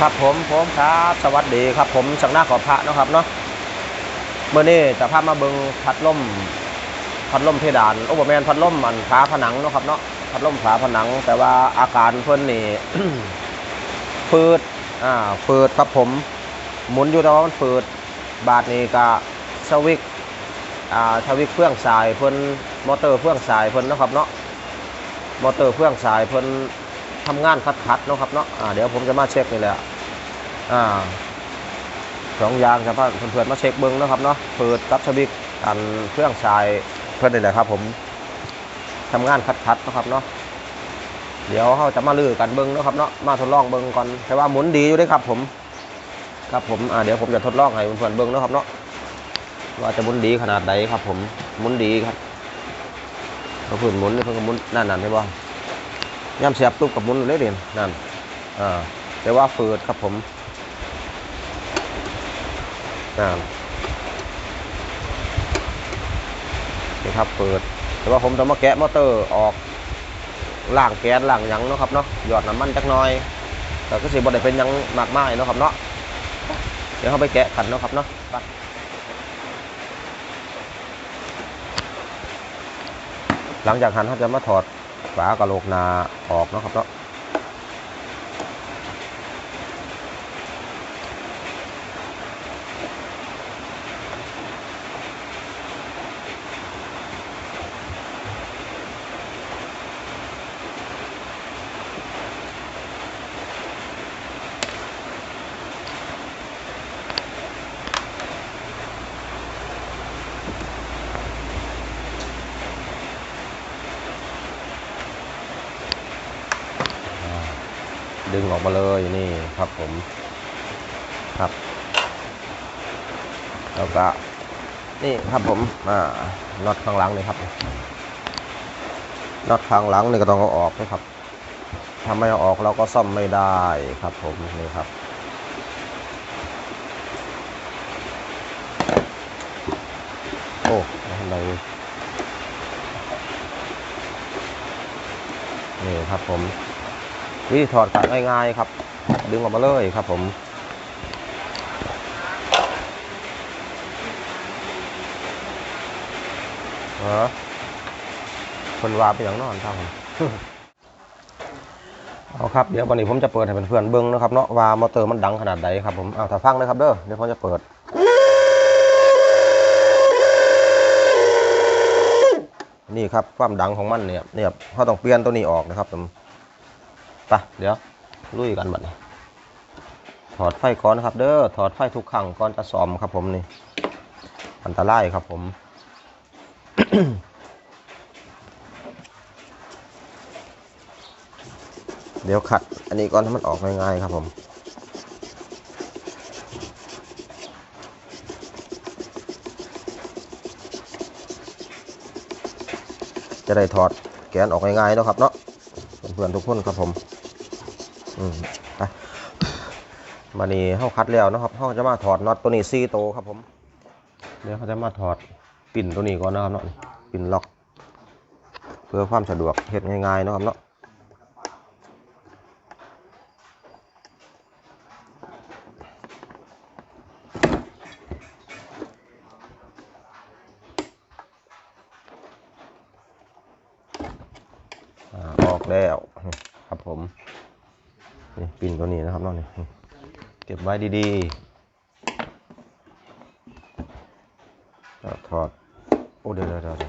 ครับผมผมครับ สวัสดีครับผมสักหน้าขอพระนะครับเนาะเมื่อนี้จะพามาเบิงพัดลมพัดลมเพดานโอ้บแมนพัดลมมันฝาผนังนะครับเนาะพัดลมฝาผนัง แต่ว่าอาการเพิ่อนนี่ฟืดอ่าฟืดครับผม หมุนอยู่แต่ว่ามันฟืดบาทนี้ก็สวิกอ่าสวิกเฟื่องสายเพิ่อนมอเตอร์เฟื่องสายเพิ่อนนะครับเนาะมอเตอร์เฟื่องสายเพิ่อน ทำงานคัดๆเนาะครับเนาะอ่าเดี๋ยวผมจะมาเช็คนี่แหละอ่าสองยางครับเพื่อนๆมาเช็คเบิ้งนะครับเนาะเปิดกับสวิกอันเครื่องชายเพื่อนนี่แหละครับ ผมทำงานคัดๆนะครับเนาะเดี๋ยวเขาจะมาลือกันเบิ้งนะครับเนาะมาทดลองเบิ้งก่อนแต่ว่าหมุนดีอยู่ด้วยครับ ผม ครับผมอ่าเดี๋ยวผมจะทดลองให้เพื่อนๆเบิ้งนะครับเนาะว่าจะหมุนดีขนาดใดครับ ผมหมุนดีครับเขาเพื่อนหมุนเพิ่นก็หมุนนั่นนั่นใช่ป่ะ ย่ำเสียบตุ๊บกับมุนเลยเด่นนั่นอ่าแต่ว่าฝืดครับผมอ่านี่ครับฝืดแต่ว่าผมจะมาแกะมอเตอร์ออกล่างแก๊สล่างยังเนาะครับเนาะหยอดน้ำมันจักน่อยแต่ก็สิบ่ได้เป็นยังมากมายเนาะครับเนาะเดี๋ยวเขาไปแกะกันเนาะครับเนาะหลังจากนั้นเขาจะมาถอด ฝากระโหลกนาออกนะครับเนาะ ดึงออกมาเลยนี่ครับผมครับ แล้วก็นี่ครับผมอ่าน็อตข้างหลังนี่ครับน็อตข้างหลังนี่ก็ต้องเอาออกนะครับถ้าไม่เอาออกเราก็ซ่อมไม่ได้ครับ ผมนี่ครับโอ้อะไรนี่ครับผม วิธีถอดก็ง่ายๆครับ ดึงออกมาเลยครับผมเออคนวาไปอย่างนอนครับผมเอาครับเดี๋ยววันนี้ผมจะเปิดให้เพื่อนๆเบิ้งนะครับเนาะว่ามอเตอร์มันดังขนาดใดครับผมเอาถ้าฟังนะครับเด้อเดี๋ยวผมจะเปิดนี่ครับความดังของมันเนี่ยเนี่ยเขาต้องเปลี่ยนตัวนี้ออกนะครับผม ไปเดี๋ยวลุยกันบัดนี้ ถอดไฟก่อนครับเด้อถอดไฟทุกครั้งก่อนจะซ่อมครับผมนี่ อันตรายครับผมเดี๋ยวขัด อันนี้ก่อนให้มันออกง่ายๆครับผม จะได้ถอดแกนออกง่ายๆนะครับเนาะ เพื่อนๆทุกคนครับผม อืมไปมานี่เขาคัดแล้วนะครับเขาจะมาถอดน็อตตัวนี้ซีโตครับผมเดี๋ยวเขาจะมาถอดปิ่นตัวนี้ก่อนนะครับเนาะปิ่นล็อก เพื่อความสะดวกเฮ็ดง่ายๆนะครับเนาะออกแล้วครับผม นี่ปิ่นตัวนี้นะครับน้องนี่เก็บไว้ดีๆแล้วถอด โอ้เดี๋ยวเดี๋ยวเดร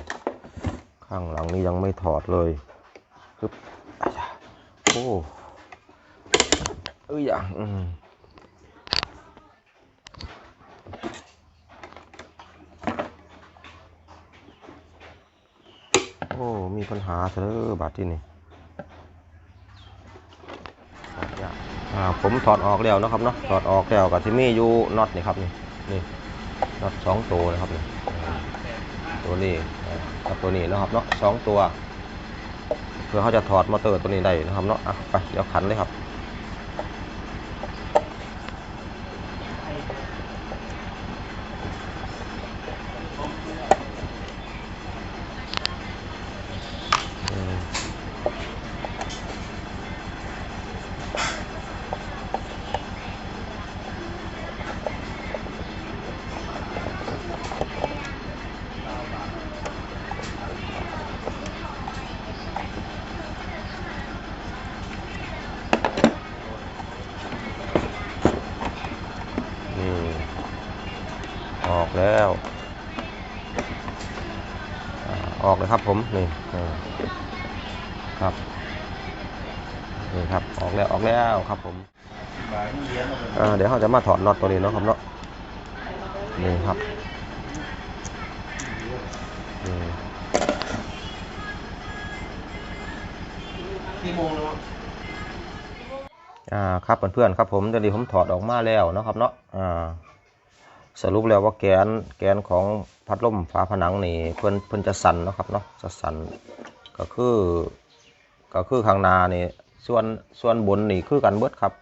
ข้างหลังนี้ยังไม่ถอดเลยปึ๊บโอ้เอ้ยอะอืมโอ้ มีปัญหาเถอบัดที่นี่ถอดยาก อ่าผมถอดออกแล้วนะครับเนาะถอดออกแล้วกับที่มีอยู่น็อตนี่ครับนี่นี่น็อตสองตัวนะครับนี่ตัวนี้กับตัวนี้นะครับเนาะสองตัว เพื่อเขาจะถอดมอเตอร์ตัวนี้ได้นะครับเนาะอะไปเดี๋ยวขันเลยครับ ออกเลยครับผมนี่ครับนี่ครับออกแล้วออกแล้วครับผมเดี๋ยวเราจะมาถอดน็อตตัวนี้เนาะครับเนาะนี่ครับนี่โมงแล้วอ่าครับเพื่อนๆครับผมตอนนี้ผมถอดออกมาแล้วนะครับเนาะอ่า สรุปแล้วว่าแกนแกนของพัดลมฝาผนังนี่เพิ่นเพิ่นจะสั่นนะครับเนาะจะสั่นก็คือก็คือข้างหน้านี่ส่วนส่วนบนนี่คือกันเบิดครับ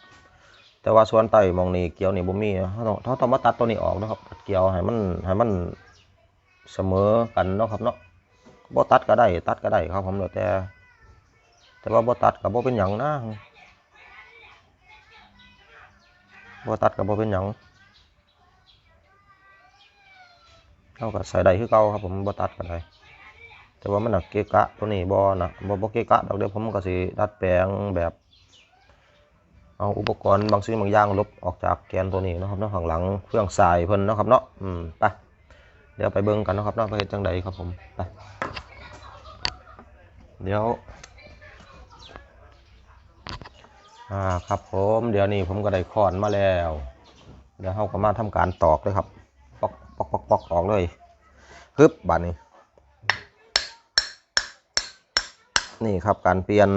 แต่ว่าส่วนใต้มองนี่เกี่ยวนี่บ่มีเราต้องเราต้องมาตัดตัวนี้ออกนะครับตัดเกี่ยวให้มันให้มันเสมอกันเนาะครับเนาะบ่ตัดก็ได้ตัดก็ได้ครับผมแล้วแต่ แต่ว่าบ่ตัดก็บ่เป็นหยังนะบ่ตัดกับบ่เป็นหยัง เราก็ใส่ได้คือเก่าครับผมบ่ตัดก็ได้แต่ว่ามันน่ะเกะกะตัวนี้บ่นะบ่บ่เกะกะดอกเดี๋ยวผมก็สิดัดแปลงแบบเอาอุปกรณ์บางสิ่งบางอย่างลบออกจากแกนตัวนี้นะครับเนาะข้างหลังเครื่องสายเพิ่นนะครับเนาะอืมไปเดี๋ยวไปเบิ่งกันนะครับเนาะไปเฮ็ดจังใดครับผมไปเดี๋ยวอ่าครับผมเดี๋ยวนี้ผมก็ได้คอนมาแล้ว เดี๋ยวเราก็มาทำการตอกเลยครับ ปอกปอกปอกอกอกเลยฮึบบานนี้นี่ครับการเปลี่ยน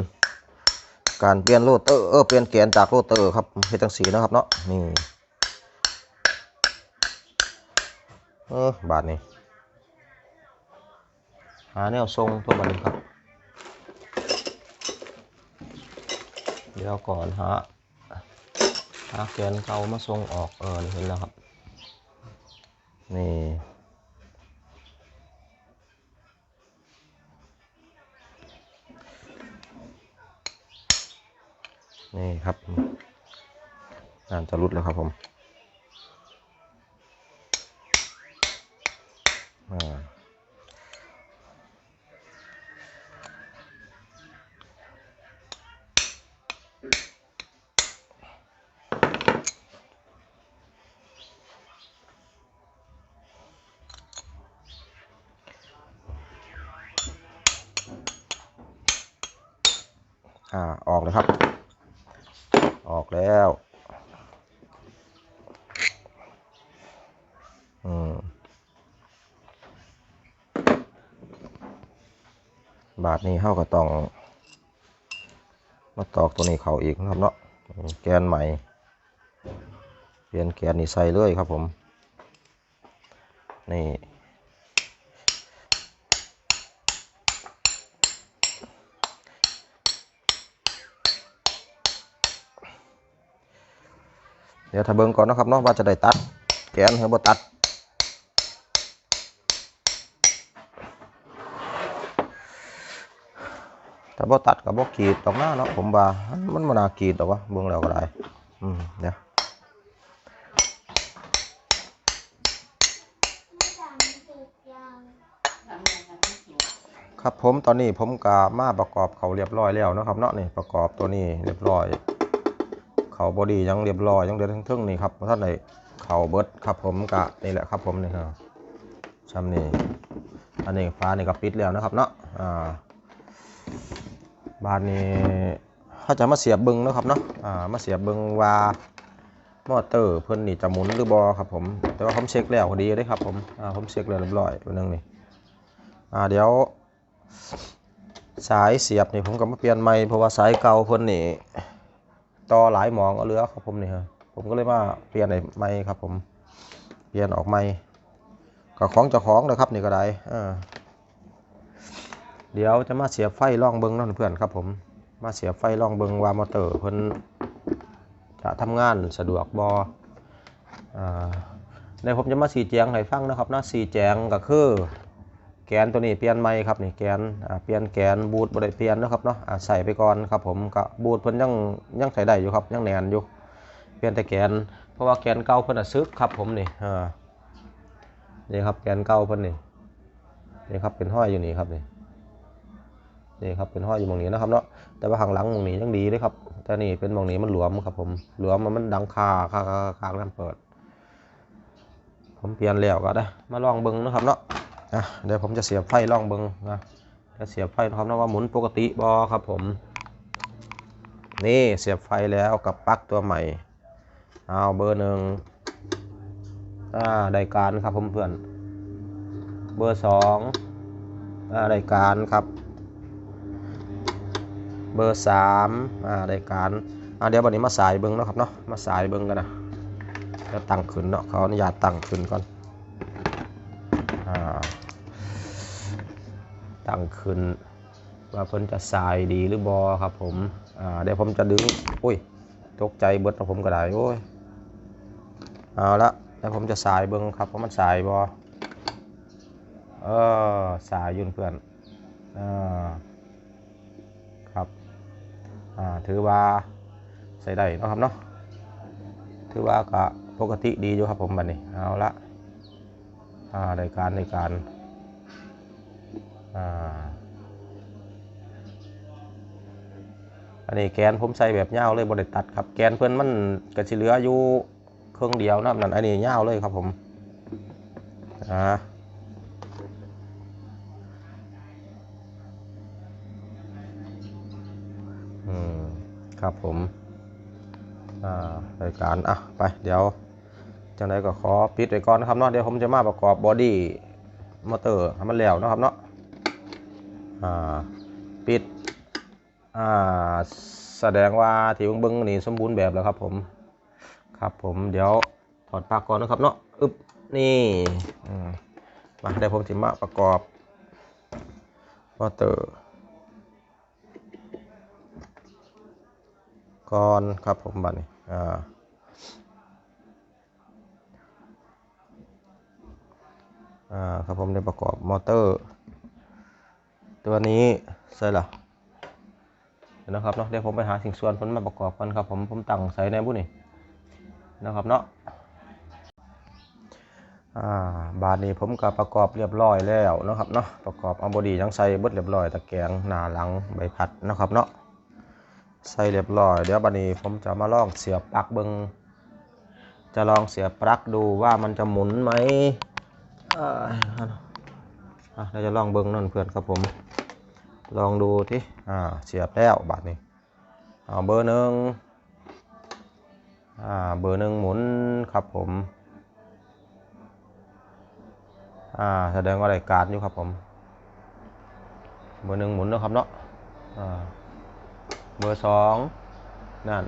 การเปลี่ยนโรเตอร์เออเปลี่ยนแกนจากโรเตอร์ครับเฮ็ดจังสีนะครับเนาะนี่เออบาทนี้หาแนวทรงตัวมันครับ เดี๋ยวก่อนหาหาแกนเก่ามาทรงออกเออเห็นแล้วครับ นี่นี่ครับงานจะรุดแล้วครับผมอ่า อ่า ออกเลยครับ ออกแล้ว อืม บาทนี้เข้าก็ต้อง มาตอกตัวนี้เขาอีกนะครับเนาะ แกนใหม่ เปลี่ยนแกนนี่ใส่เลยครับผม นี่ เดี๋ยวถ้าเบิ่งก่อนนะครับเนาะว่าจะได้ตัดแกนหรือบ่ตัดถ้าบ่ตัดกับบ่กรีดดอกหน้าเนาะผมว่ามันมันนากรีดดอวะเบิ่งแล้วก็ได้อืมเดี๋ยวครับผมตอนนี้ผมก็มาประกอบเขาเรียบร้อยแล้วนะครับเนาะนี่ประกอบตัวนี้เรียบร้อย เขาบอดี้ยังเรียบร้อยยังเดือดทั้งทึ่งนี่ครับท่านใดเขาเบิดครับผมกะนี่แหละครับผมนี่ครับช้ำนี่อันนี้ฟ้านี่ก็ปิดแล้วนะครับเนาะอ่าบานนี้เขาจะมาเสียบบึงนะครับเนาะอ่ามาเสียบบึงว่ามอเตอร์เพิ่อนนี่จะหมุนหรือบอครับผม แต่ว่าผมเช็คแล้วพอดีเลยครับผมอ่าผมเช็คแล้วเรียบร้อยวันนึงนี่อ่าเดี๋ยวสายเสียบนี่ผมก็มาเปลี่ยนใหม่เพราะว่าสายเก่าเพิ่อนนี่ ต่อหลายหมองเอาเหลือครับผมนี่ครับผมก็เลยมาเปลี่ยนไอ้ไม้ครับผมเปลี่ยนออกไม้ก็ของเจ้าของนะครับนี่ก็ได้เดี๋ยวจะมาเสียบไฟล่องเบิงนั่นเพื่อนครับผมมาเสียบไฟล่องเบิงวามอเตอร์เพิ่นจะทำงานสะดวกบอ่าในผมจะมาสีแจงให้ฟังนะครับนะสีแจงก็คือ แกนตัวนี้เปลี่ยนใหม่ครับนี่แกนเปลี่ยนแกนบูทบริเปลี่ยนนะครับเนาะใส่ไปก่อนครับผมก็บูทเพิ่นยังยังใส่ได้อยู่ครับยังแนนอยู่ เปลี่ยนแต่แกน เพราะว่าแกนเก่าเพิ่นอะซึกครับผมนี่อ่านี่ครับแกนเก่าเพิ่นนี่นี่ครับเป็นห้อยอยู่นี่ครับนี่นี่ครับเป็นห้อยอยู่ตรงนี้นะครับเนาะแต่ว่าข้างหลังตรงนี้ยังดีเลยครับ แต่นี่เป็นตรงนี้มันหลวมครับผมหลวมมันมันดังคาคาคาคาน้ำเปิด ผมเปลี่ยนแล้วก็ได้มาลองเบิ้งนะครับเนาะ อะเดี๋ยวผมจะเสียบไฟล่องเบิ้งนะจะเสียบไฟนะครับนะว่าหมุนปกติบอครับผม นี่เสียบไฟแล้วกับปลั๊กตัวใหม่เอาเบอร์หนึ่งอ่าได้การครับผมเพื่อน เบอร์สองอ่าได้การครับ เบอร์สามอ่าได้การอ่าเดี๋ยววันนี้มาสายเบิ้งนะครับเนาะมาสายเบิ้งกันนะจะตั้งขึ้นเนาะเขาอนุญาตตั้งขึ้นก่อน ตั้งขึ้น ว่าเพิ่นจะสายดีหรือบอครับผมอ่าเดี๋ยวผมจะดึงอุ้ยตกใจเบิดนะผมก็ได้โอ้ยเอาละเดี๋ยวผมจะสายเบิ้งครับว่าะมันสายบอเออสายยุ่นเพื่อนอ่าครับอ่าถือว่าใส่ได้นะครับเนาะถือว่าก็ปกติดีอยู่ครับผมบัดนี้เอาละอ่ารายการรายการ อันนี้แกนผมใส่แบบยาวเลยบริตัดครับ แกนเพื่อนมันกระชิเหลืออยู่เครื่องเดียวนะครับนั่นอันนี้ยาวเลยครับผมอ่าอืมครับผมอ่ารายการอะไปเดี๋ยวจังไดก็ขอปิดไว้ก่อนนะครับเนาะเดี๋ยวผมจะมาประกอบบอดี้มอเตอร์ให้มันแล้วนะครับเนาะ ปิดอ่าแสดงว่าที่เบิ้งนี่สมบูรณ์แบบแล้วครับผมครับผมเดี๋ยวถอดปลั๊กก่อนนะครับเนาะอึบนี่มาเดี๋ยวผมจะมาประกอบมอเตอร์ก่อนครับผมบัดนี้อ่าอ่าครับผมได้ประกอบมอเตอร์ ตัวนี้ใช่หรอเดี๋ยวนะครับเนาะเดี๋ยวผมไปหาสิ่งส่วนผมมาประกอบกันครับผมผมตั้งใส่ในบุ้นี่นะครับเนาะอ่าบาทนี้ผมก็ประกอบเรียบร้อยแล้วนะครับเนาะประกอบเอาบอดี้ยังใส่เบิดเรียบร้อยตะแกรงหน้าหลังใบพัดนะครับเนาะใส่เรียบร้อยเดี๋ยวบาดนี้ผมจะมาลองเสียบปลั๊กเบิงจะลองเสียบปลั๊กดูว่ามันจะหมุนไหมอ่อ อะเราจะลองเบิงนั่นเพื่อนครับผม ลองดูที่อ่าเสียบแล้วบาทนี้เอาเบอร์หนึ่งอ่าเบอร์หนึ่งหมุนครับผมอ่าแสดงว่ารายการอยู่ครับผมเบอร์หนึ่งหมุนนะครับเนาะอ่าเบอร์สองนั่น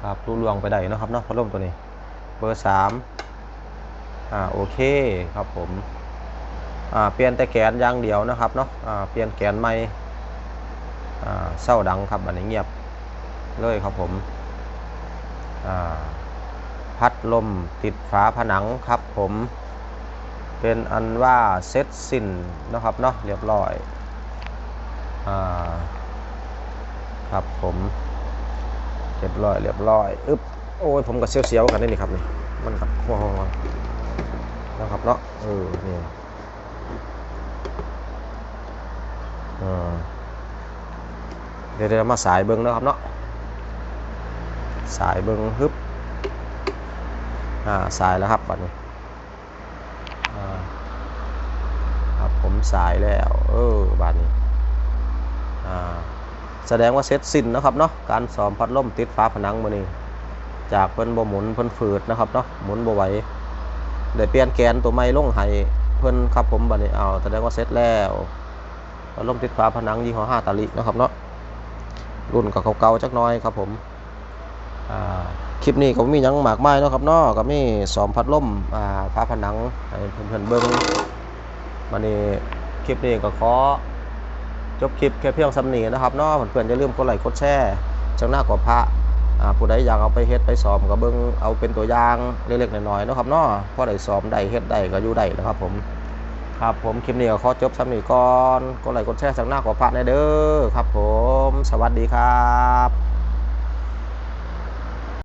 ครับรู้ลวงไปได้นะครับเนาะพัดลมตัวนี้ เบอร์สามอ่าโอเคครับผม เปลี่ยนแต่แกนอย่างเดียวนะครับเนาะเปลี่ยนแกนใหม่เศร้าดังครับอันนี้เงียบเลยครับผมพัดลมติดฝาผนังครับผมเป็นอันว่าเซ็ตสิ้นนะครับเนาะเรียบร้อยอครับผมเรียบร้อยเรียบร้อยอึ๊บโอ้ยผมก็เสียวๆกันนี่ครับนี่มันกับหัวนะครับเนาะเออนี่ อ่า เดี๋ยวเดี๋ยวมาสายเบิ้งนะครับเนาะสายเบิ้งฮึบอ่าสายแล้วครับบัดนี้ครับผมสายแล้วเออบัดนี้อ่าแสดงว่าเสร็จสิ้นนะครับเนาะการซ้อมพัดล่มติดฝาผนังมานี่จากเพิ่นบ่หมุนเพิ่นฝืดนะครับเนาะหมุนบ่ไหวได้เปลี่ยนแกนตัวใหม่ลงให้เพิ่นครับผมบัดนี้เอาแสดงว่าเสร็จแล้ว ลมติดฝาผนังยี่ห้อห้าตาลินะครับเนาะรุ่นกับเก่าๆจักน้อยครับผมคลิปนี้ก็มียังหมากไมายเนะครับเนาะก็มีสอมพัดลมอ่าฝาผนังให้เพื่อนๆเบิ่งวันนี้คลิปนี้ก็ขอจบคลิปแค่เพียงสำนีนะครับเนาะเพื่อนๆอย่าลืมกดไลค์กดแชร์จังหน้ากว่าพระผู้ใดอยากเอาไปเฮ็ดไปซ้อมก็เบิ่งเอาเป็นตัวอย่างเล็กๆน้อยๆนะครับเนาะพอได้ซ้อมได้เฮ็ดได้ก็อยู่ได้นะครับผม ครับผมคลิปนี้ก็ขอจบสำนีก่อนกดไลค์กดแชร์สักหน้ากว่าพระในเด้อครับผมสวัสดีครับ